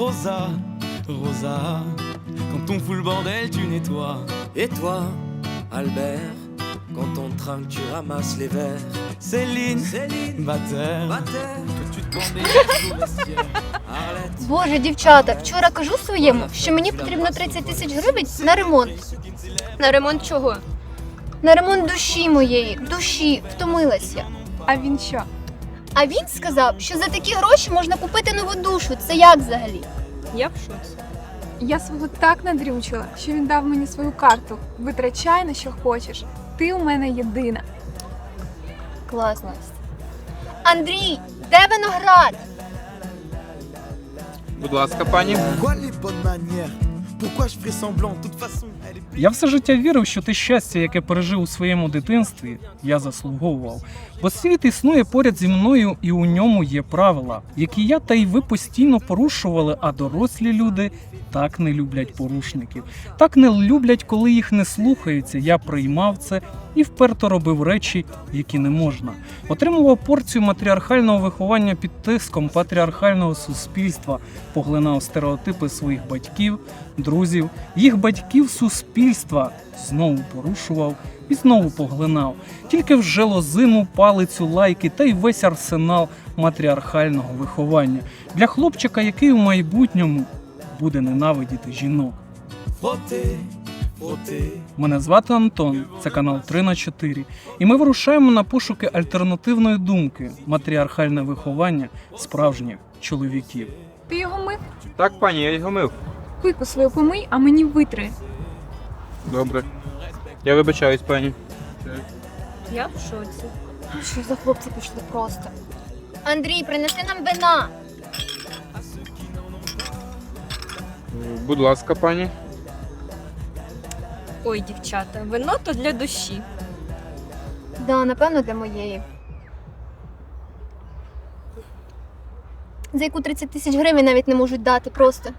Rosa, Rosa, quand on fout le bordel, tu nettoies. Et toi, Albert, quand on trinque, tu ramasses les verres. Céline, Céline, au vestiaire. Arlette, Боже, дівчата, вчора кажу своєму, що мені потрібно 30 тисяч гривень на ремонт. На ремонт чого? На ремонт душі моєї, душі, втомилася. А він що? А він сказав, що за такі гроші можна купити нову душу. Це як взагалі? Я в шоці. Я свого так надрючила, що він дав мені свою карту. Витрачай на що хочеш. Ти у мене єдина. Класно. Настя. Андрій, де виноград? Будь ласка, пані. Quoi les Я все життя вірив, що те щастя, яке пережив у своєму дитинстві, я заслуговував. Бо світ існує поряд зі мною, і у ньому є правила, які я та й ви постійно порушували, а дорослі люди так не люблять порушників. Так не люблять, коли їх не слухаються. Я приймав це і вперто робив речі, які не можна. Отримував порцію матріархального виховання під тиском патріархального суспільства, поглинав стереотипи своїх батьків, друзів, їх батьків суспільства знову порушував і знову поглинав. Тільки вже лозину, палицю, лайки та й весь арсенал матріархального виховання для хлопчика, який у майбутньому буде ненавидіти жінок. frottée, frottée. Мене звати Антон, це канал 3 на 4 і ми вирушаємо на пошуки альтернативної думки, матріархальне виховання справжніх чоловіків. Ти його мив? Так, пані, я його мив. Пику свою помий, а мені витри. Добре. Я вибачаюсь, пані. Я в шоці. Що за хлопці пішли просто? Андрій, принеси нам вина. Будь ласка, пані. Ой, дівчата, вино то для душі. Да, напевно, для моєї. За яку 30 тисяч гривень навіть не можуть дати просто.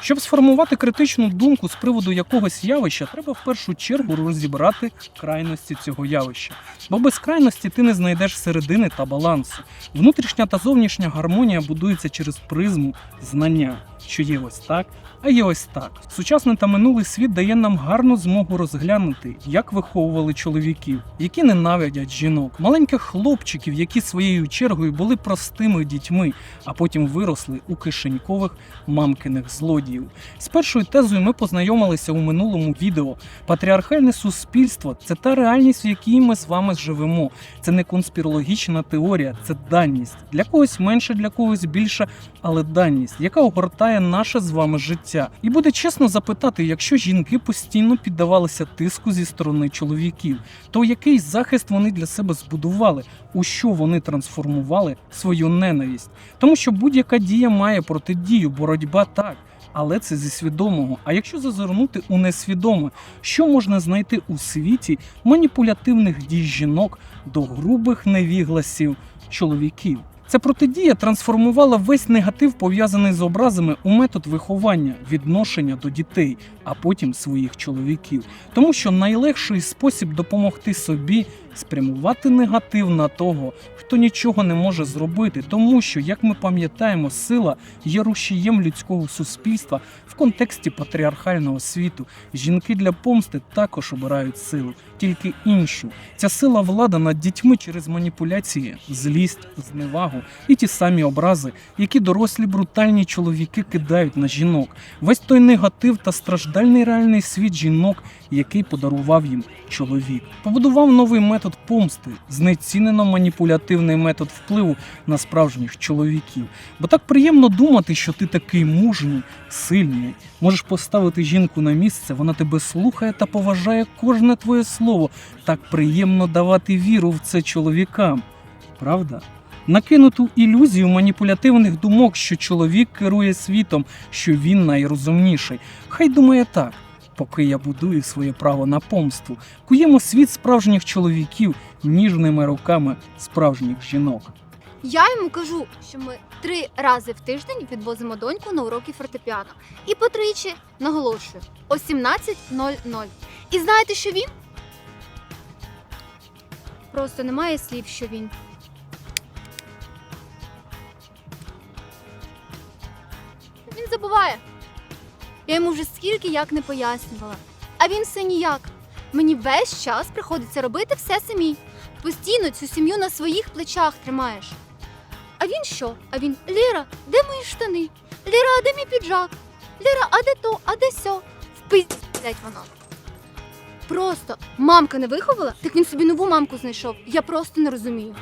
Щоб сформувати критичну думку з приводу якогось явища, треба в першу чергу розібрати крайності цього явища. Бо без крайності ти не знайдеш середини та балансу. Внутрішня та зовнішня гармонія будується через призму знання, що є ось так, а є ось так. Сучасний та минулий світ дає нам гарну змогу розглянути, як виховували чоловіків, які ненавидять жінок, маленьких хлопчиків, які своєю чергою були простими дітьми, а потім виросли у кишенькових мамкиних злодіїв. З першою тезою ми познайомилися у минулому відео. Патріархальне суспільство це та реальність, в якій ми з вами живемо. Це не конспірологічна теорія, це даність. Для когось менше, для когось більше, але даність, яка огортає наше з вами життя. І буде чесно запитати, якщо жінки постійно піддавалися тиску зі сторони чоловіків, то який захист вони для себе збудували, у що вони трансформували свою ненависть? Тому що будь-яка дія має протидію, боротьба так. Але це зі свідомого. А якщо зазирнути у несвідоме, що можна знайти у світі маніпулятивних дій жінок до грубих невігласів чоловіків? Ця протидія трансформувала весь негатив, пов'язаний з образами, у метод виховання, відношення до дітей, а потім своїх чоловіків. Тому що найлегший спосіб допомогти собі спрямувати негатив на того, хто нічого не може зробити, тому що, як ми пам'ятаємо, сила є рушієм людського суспільства в контексті патріархального світу. Жінки для помсти також обирають силу, тільки іншу. Ця сила влада над дітьми через маніпуляції, злість, зневагу і ті самі образи, які дорослі брутальні чоловіки кидають на жінок. Весь той негатив та страждальний реальний світ жінок, який подарував їм чоловік. Побудував новий метод помсти, знецінено маніпулятивний метод впливу на справжніх чоловіків. Бо так приємно думати, що ти такий мужній, сильний, можеш поставити жінку на місце, вона тебе слухає та поважає кожне твоє слово. Так приємно давати віру в це чоловікам. Правда? Накинуту ілюзію маніпулятивних думок, що чоловік керує світом, що він найрозумніший. Хай думає так. Поки я будую своє право на помсту, куємо світ справжніх чоловіків ніжними руками справжніх жінок. Я йому кажу, що ми три рази в тиждень відвозимо доньку на уроки фортепіано. І потричі наголошую о 17.00. І знаєте, що він? Просто немає слів, що він. забуває. Я йому вже скільки як не пояснювала. А він все ніяк. Мені весь час приходиться робити все самій. Постійно цю сім'ю на своїх плечах тримаєш. А він що? А він Ліра, де мої штани? Ліра, а де мій піджак? Ліра, а де то, а де сьо? Впиздять воно. Просто мамка не виховала, так він собі нову мамку знайшов. Я просто не розумію.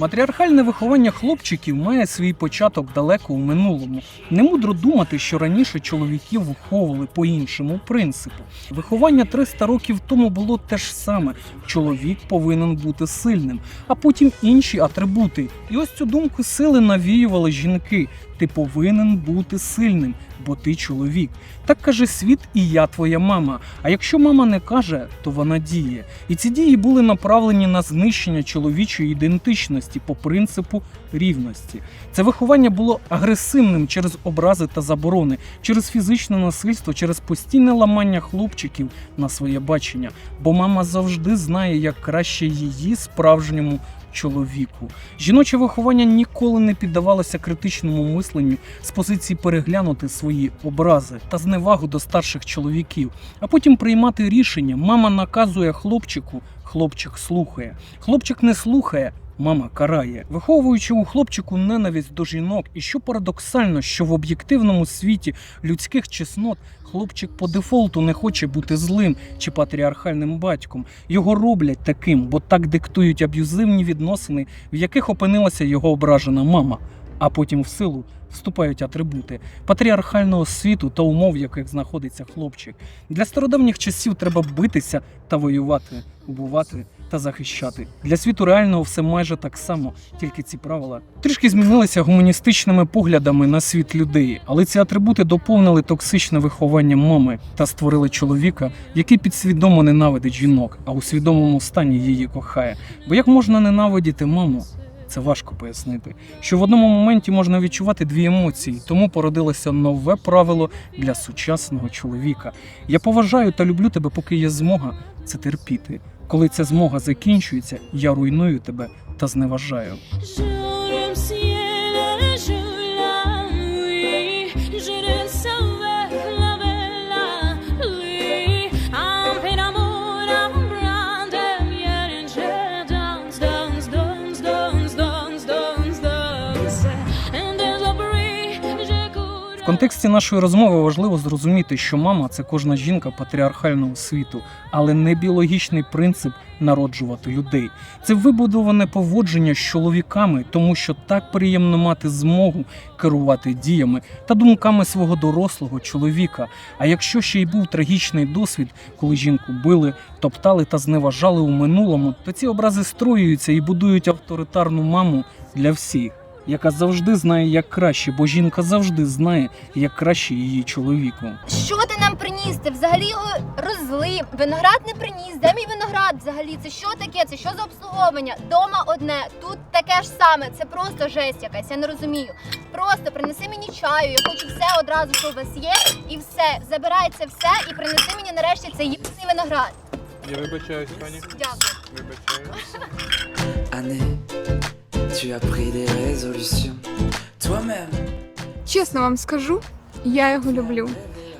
Матріархальне виховання хлопчиків має свій початок далеко у минулому. Не мудро думати, що раніше чоловіків виховували по іншому принципу. Виховання 300 років тому було те ж саме: чоловік повинен бути сильним, а потім інші атрибути. І ось цю думку сили навіювали жінки. Ти повинен бути сильним, бо ти чоловік. Так каже світ, і я твоя мама. А якщо мама не каже, то вона діє. І ці дії були направлені на знищення чоловічої ідентичності по принципу рівності. Це виховання було агресивним через образи та заборони, через фізичне насильство, через постійне ламання хлопчиків на своє бачення. Бо мама завжди знає, як краще її справжньому чоловіку. Жіноче виховання ніколи не піддавалося критичному мисленню з позиції переглянути свої образи та зневагу до старших чоловіків, а потім приймати рішення. Мама наказує хлопчику, хлопчик слухає. Хлопчик не слухає. Мама карає, виховуючи у хлопчику ненависть до жінок, і що парадоксально, що в об'єктивному світі людських чеснот хлопчик по дефолту не хоче бути злим чи патріархальним батьком. Його роблять таким, бо так диктують аб'юзивні відносини, в яких опинилася його ображена мама. А потім в силу вступають атрибути патріархального світу та умов, в яких знаходиться хлопчик. Для стародавніх часів треба битися та воювати, убивати та захищати. Для світу реального все майже так само, тільки ці правила трішки змінилися гуманістичними поглядами на світ людей, але ці атрибути доповнили токсичне виховання мами та створили чоловіка, який підсвідомо ненавидить жінок, а у свідомому стані її кохає. Бо як можна ненавидіти маму? Це важко пояснити. Що в одному моменті можна відчувати дві емоції, тому породилося нове правило для сучасного чоловіка. Я поважаю та люблю тебе, поки є змога це терпіти. Коли ця змога закінчується, я руйную тебе та зневажаю. Контексті нашої розмови важливо зрозуміти, що мама це кожна жінка патріархального світу, але не біологічний принцип народжувати людей. Це вибудоване поводження з чоловіками, тому що так приємно мати змогу керувати діями та думками свого дорослого чоловіка. А якщо ще й був трагічний досвід, коли жінку били, топтали та зневажали у минулому, то ці образи строюються і будують авторитарну маму для всіх. Яка завжди знає, як краще, бо жінка завжди знає, як краще її чоловіку. Що ти нам приніс? Ти взагалі його розлив. Виноград не приніс. Де мій виноград взагалі? Це що таке? Це що за обслуговування? Дома одне, тут таке ж саме. Це просто жесть якась. Я не розумію. Просто принеси мені чаю. Я хочу все одразу, що у вас є, і все. Забирай це все і принеси мені нарешті цей їбаний виноград. Я вибачаюсь, пані. Дякую. Вибачаюсь. Tu as pris des résolutions. Toi-même, Чесно вам скажу, я його люблю.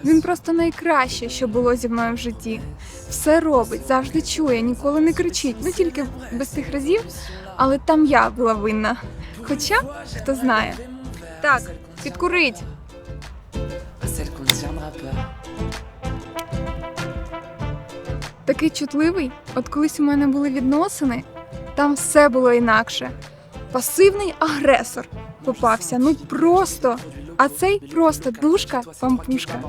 Він просто найкраще, що було зі мною в житті. Все робить, завжди чує, ніколи не кричить. Ну тільки без тих разів, але там я була винна. Хоча, хто знає. Так, підкурить. Такий чутливий. От колись у мене були відносини, там все було інакше. Пасивний агресор попався. Ну просто. А цей просто душка, пампушка.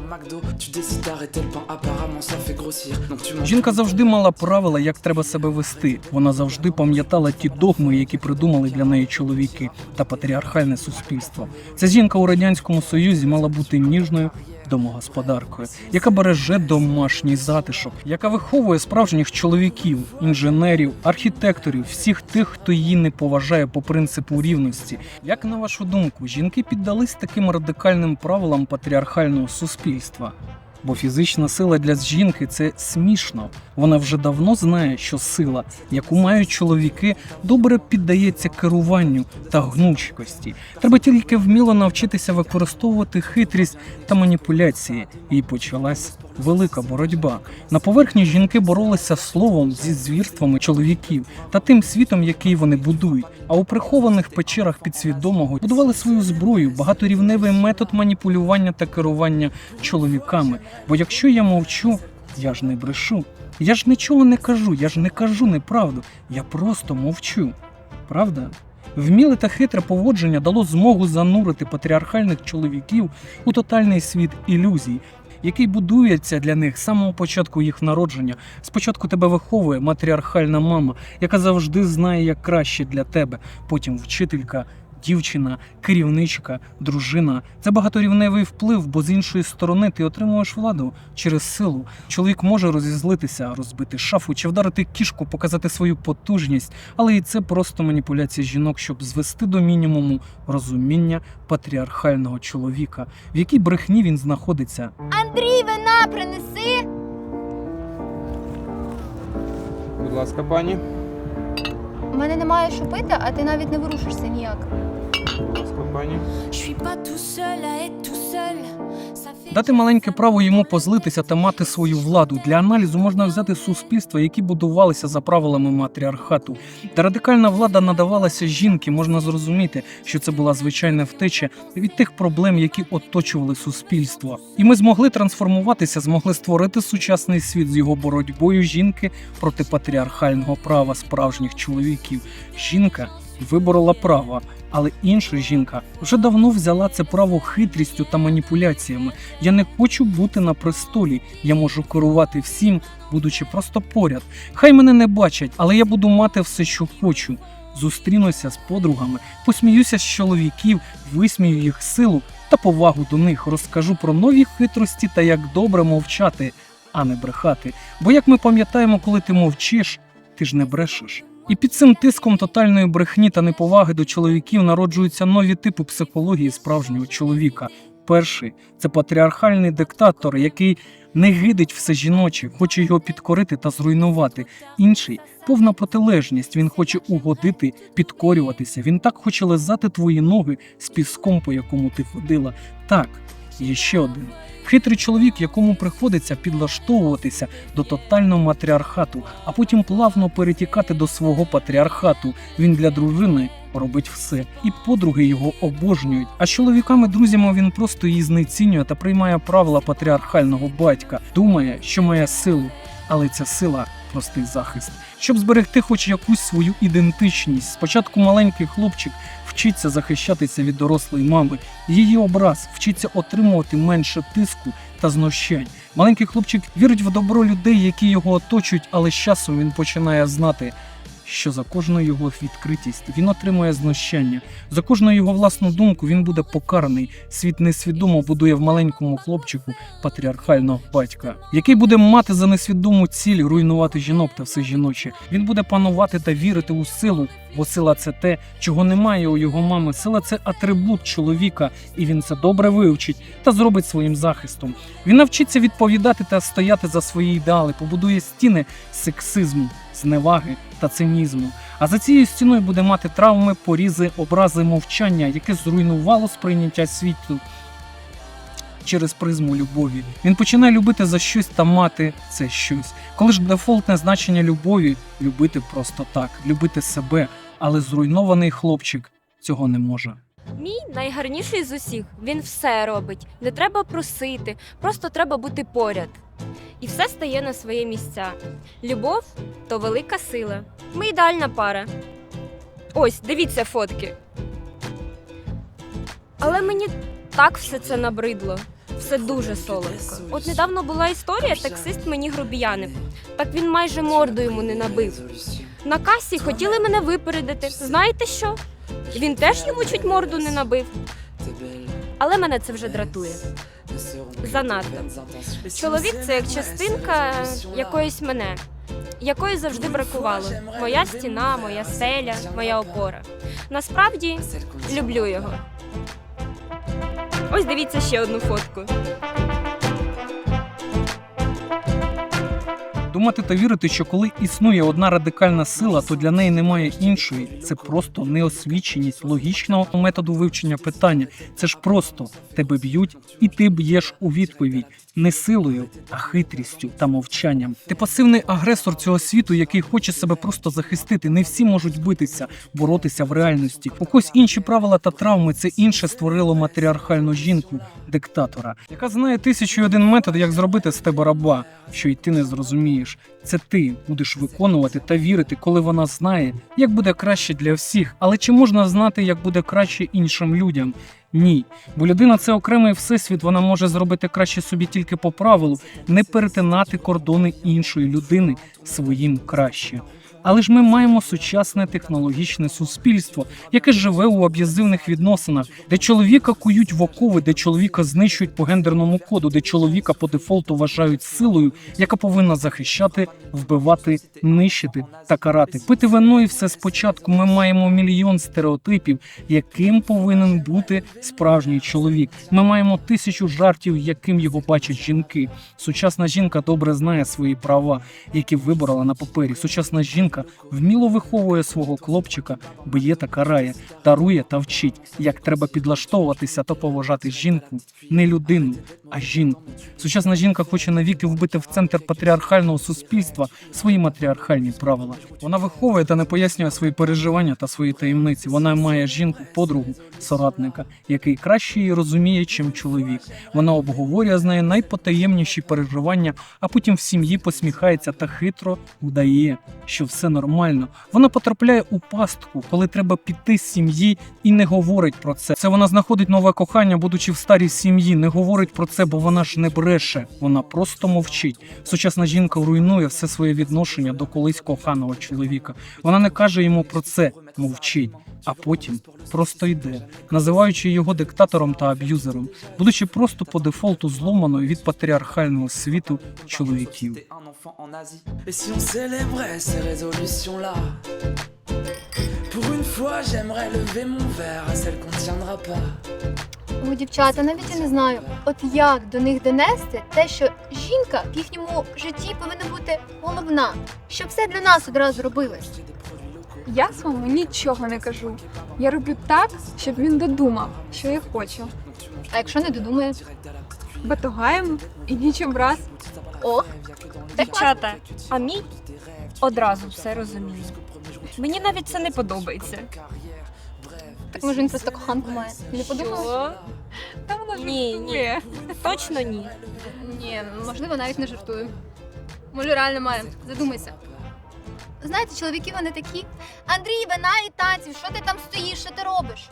Жінка завжди мала правила, як треба себе вести. Вона завжди пам'ятала ті догми, які придумали для неї чоловіки та патріархальне суспільство. Ця жінка у радянському союзі мала бути ніжною домогосподаркою, яка береже домашній затишок, яка виховує справжніх чоловіків, інженерів, архітекторів, всіх тих, хто її не поважає по принципу рівності. Як на вашу думку, жінки піддались таким радикальним правилам патріархального суспільства? Бо фізична сила для жінки це смішно. Вона вже давно знає, що сила, яку мають чоловіки, добре піддається керуванню та гнучкості. Треба тільки вміло навчитися використовувати хитрість та маніпуляції. І почалась велика боротьба. На поверхні жінки боролися словом зі звірствами чоловіків та тим світом, який вони будують. А у прихованих печерах підсвідомого будували свою зброю, багаторівневий метод маніпулювання та керування чоловіками. Бо якщо я мовчу, я ж не брешу. Я ж нічого не кажу, я ж не кажу неправду, я просто мовчу. Правда? Вміле та хитре поводження дало змогу занурити патріархальних чоловіків у тотальний світ ілюзій, який будується для них з самого початку їх народження. Спочатку тебе виховує матріархальна мама, яка завжди знає, як краще для тебе. Потім вчителька, дівчина, керівничка, дружина. Це багаторівневий вплив, бо з іншої сторони ти отримуєш владу через силу. Чоловік може розізлитися, розбити шафу чи вдарити кішку, показати свою потужність, але і це просто маніпуляція жінок, щоб звести до мінімуму розуміння патріархального чоловіка, в якій брехні він знаходиться. Андрій, вина принеси! Будь ласка, пані. У мене немає що пити, а ти навіть не ворушишся ніяк. Fait Дати маленьке право йому позлитися та мати свою владу. Для аналізу можна взяти суспільства, які будувалися за правилами матріархату. Де радикальна влада надавалася жінки, можна зрозуміти, що це була звичайна втеча від тих проблем, які оточували суспільство. І ми змогли трансформуватися, змогли створити сучасний світ з його боротьбою жінки проти патріархального права справжніх чоловіків. Жінка виборола право. Але інша жінка вже давно взяла це право хитрістю та маніпуляціями. Я не хочу бути на престолі. Я можу керувати всім, будучи просто поряд. Хай мене не бачать, але я буду мати все, що хочу. Зустрінуся з подругами, посміюся з чоловіків, висмію їх силу та повагу до них. Розкажу про нові хитрості та як добре мовчати, а не брехати. Бо як ми пам'ятаємо, коли ти мовчиш, ти ж не брешеш. І під цим тиском тотальної брехні та неповаги до чоловіків народжуються нові типи психології справжнього чоловіка. Перший це патріархальний диктатор, який не гидить все жіноче, хоче його підкорити та зруйнувати. Інший повна протилежність. Він хоче угодити, підкорюватися. Він так хоче лизати твої ноги з піском, по якому ти ходила. Так, є ще один. Хитрий чоловік, якому приходиться підлаштовуватися до тотального матріархату, а потім плавно перетікати до свого патріархату. Він для дружини робить все, і подруги його обожнюють. А з чоловіками, друзями він просто її знецінює та приймає правила патріархального батька, думає, що має силу, але ця сила простий захист. Щоб зберегти хоч якусь свою ідентичність, спочатку маленький хлопчик вчиться захищатися від дорослої мами, її образ вчиться отримувати менше тиску та знущань. Маленький хлопчик вірить в добро людей, які його оточують, але з часом він починає знати. Що за кожну його відкритість він отримує знущання, за кожну його власну думку він буде покараний. Світ несвідомо будує в маленькому хлопчику патріархального батька, який буде мати за несвідому ціль руйнувати жінок та все жіноче. Він буде панувати та вірити у силу, бо сила це те, чого немає у його мами. Сила це атрибут чоловіка, і він це добре вивчить та зробить своїм захистом. Він навчиться відповідати та стояти за свої ідеали, побудує стіни сексизму, зневаги та цинізму. А за цією стіною буде мати травми, порізи, образи мовчання, яке зруйнувало сприйняття світу через призму любові. Він починає любити за щось та мати це щось. Коли ж дефолтне значення любові любити просто так, любити себе, але зруйнований хлопчик цього не може. Мій найгарніший з усіх. Він все робить. Не треба просити, просто треба бути поряд. І все стає на свої місця. Любов то велика сила. Ми ідеальна пара. Ось, дивіться фотки. Але мені так все це набридло. Все дуже солодко. От недавно була історія, таксист мені грубіянив. Так він майже морду йому не набив. На касі хотіли мене випередити. Знаєте що? Він теж йому чуть морду не набив. Але мене це вже дратує. Занадто. Чоловік це як частинка якоїсь мене, якої завжди бракувало. Моя стіна, моя стеля, моя опора. Насправді люблю його. Ось дивіться ще одну фотку. Думати та вірити, що коли існує одна радикальна сила, то для неї немає іншої. Це просто неосвіченість логічного методу вивчення питання. Це ж просто тебе б'ють, і ти б'єш у відповідь. Не силою, а хитрістю та мовчанням. Ти пасивний агресор цього світу, який хоче себе просто захистити. Не всі можуть битися, боротися в реальності. У когось інші правила та травми це інше створило матріархальну жінку, диктатора, яка знає тисячу і один метод, як зробити з тебе раба, що й ти не зрозумієш. Це ти будеш виконувати та вірити, коли вона знає, як буде краще для всіх. Але чи можна знати, як буде краще іншим людям? Ні, бо людина це окремий всесвіт, вона може зробити краще собі тільки по правилу, не перетинати кордони іншої людини своїм краще. Але ж ми маємо сучасне технологічне суспільство, яке живе у аб'язивних відносинах, де чоловіка кують в окови, де чоловіка знищують по гендерному коду, де чоловіка по дефолту вважають силою, яка повинна захищати, вбивати, нищити та карати. Пити вино і все спочатку. Ми маємо мільйон стереотипів, яким повинен бути справжній чоловік. Ми маємо тисячу жартів, яким його бачать жінки. Сучасна жінка добре знає свої права, які виборола на папері. Сучасна жінка вміло виховує свого хлопчика, б'є та карає, дарує та вчить, як треба підлаштовуватися та поважати жінку, не людину, а жінку. Сучасна жінка хоче навіки вбити в центр патріархального суспільства свої матріархальні правила. Вона виховує та не пояснює свої переживання та свої таємниці. Вона має жінку, подругу, соратника, який краще її розуміє, чим чоловік. Вона обговорює з нею найпотаємніші переживання, а потім в сім'ї посміхається та хитро вдає, що все нормально. Вона потрапляє у пастку, коли треба піти з сім'ї і не говорить про це. Це вона знаходить нове кохання, будучи в старій сім'ї, не говорить про це, бо вона ж не бреше. Вона просто мовчить. Сучасна жінка руйнує все своє відношення до колись коханого чоловіка. Вона не каже йому про це, мовчить. А потім просто йде, називаючи його диктатором та аб'юзером, будучи просто по дефолту зломаною від патріархального світу чоловіків. Pour une fois, j'aimerais lever mon verre à celle qu'on tiendra pas. О, дівчата, навіть я не знаю, от як до них донести те, що жінка в їхньому житті повинна бути головна, щоб все для нас одразу робилось. Я своєму нічого не кажу. Я роблю так, щоб він додумав, що я хочу. А якщо не додумає, Батугаємо і нічим раз. о, Дівчата, а мій одразу все розуміє. Мені навіть це не подобається. так може він просто коханку має. Не подумала? Та вона Ні, ні. Точно ні. Ні, можливо, навіть не жартую. Може, реально має. Задумайся. Знаєте, чоловіки вони такі. Андрій, вина і танців, що ти там стоїш, що ти робиш?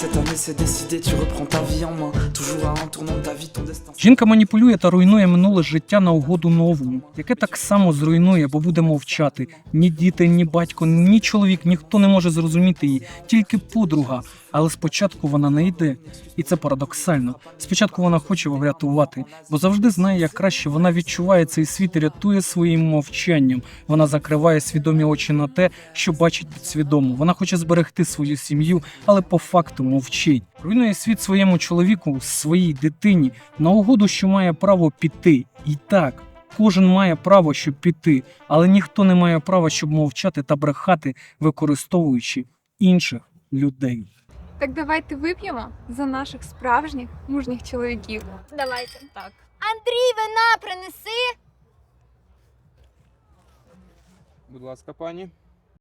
Cette année, c'est décidé, tu reprends ta vie en main. Toujours à un tournant de ta vie, ton destin. Жінка маніпулює та руйнує минуле життя на угоду новому, яке так само зруйнує, бо буде мовчати. Ні діти, ні батько, ні чоловік, ніхто не може зрозуміти її, тільки подруга. Але спочатку вона не йде, і це парадоксально. Спочатку вона хоче врятувати, бо завжди знає, як краще. Вона відчуває цей світ і рятує своїм мовчанням. Вона закриває свідомі очі на те, що бачить підсвідомо. Вона хоче зберегти свою сім'ю, але по факту мовчить. Руйнує світ своєму чоловіку, своїй дитині на угоду, що має право піти. І так. Кожен має право, щоб піти, але ніхто не має права, щоб мовчати та брехати, використовуючи інших людей. Так давайте вип'ємо за наших справжніх мужніх чоловіків. Давайте. Так. Андрій, вина принеси. Будь ласка, пані.